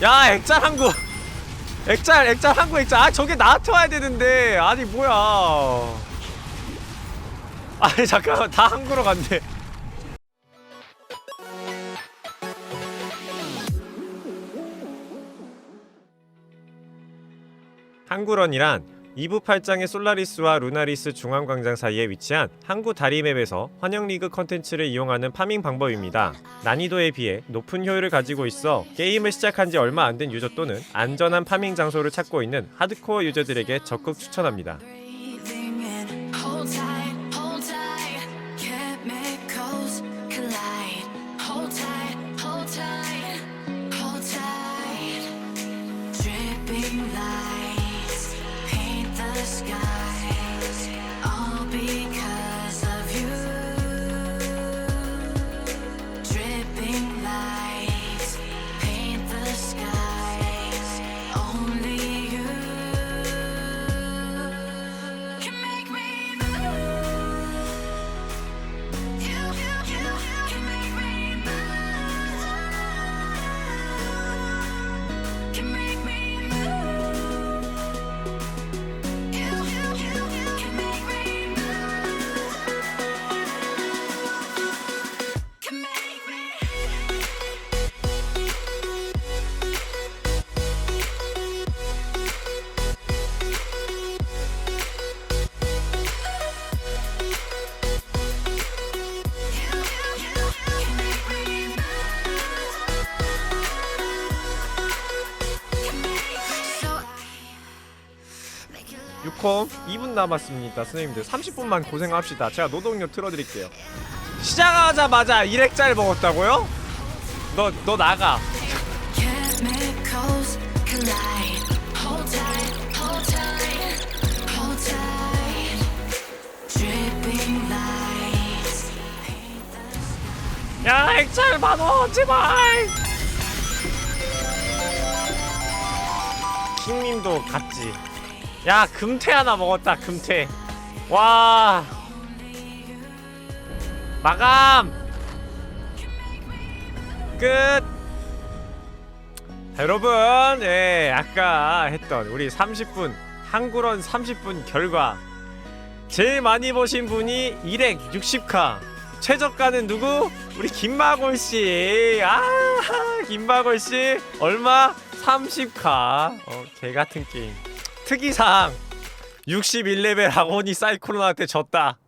야 액짤 한국 액짤 액짤 한국 액짤 아 저게 나한테 와야 되는데. 아니 뭐야. 아니 잠깐만. 다 한국으로 갔네. 항구런이란 이부 8장의 솔라리스와 루나리스 중앙광장 사이에 위치한 항구 다리맵에서 환영리그 컨텐츠를 이용하는 파밍 방법입니다. 난이도에 비해 높은 효율을 가지고 있어 게임을 시작한 지 얼마 안 된 유저 또는 안전한 파밍 장소를 찾고 있는 하드코어 유저들에게 적극 추천합니다. sky. 6콤 2분 남았습니다. 선생님들 30분만 고생합시다. 제가 노동요 틀어드릴게요. 시작하자마자 1액짤 먹었다고요? 너 너 나가. 야 액짤 많어 제발 킹님도 갔지 야 금태 하나 먹었다 금태 와 마감 끝 자, 여러분 예 아까 했던 우리 30분 한구런 30분 결과 제일 많이 보신 분이 1액 60카 최저가는 누구? 우리 김마골 씨. 아, 김마골 씨. 얼마? 30카. 어, 개 같은 게임. 특이사항. 61레벨 아고니 사이클론한테 졌다.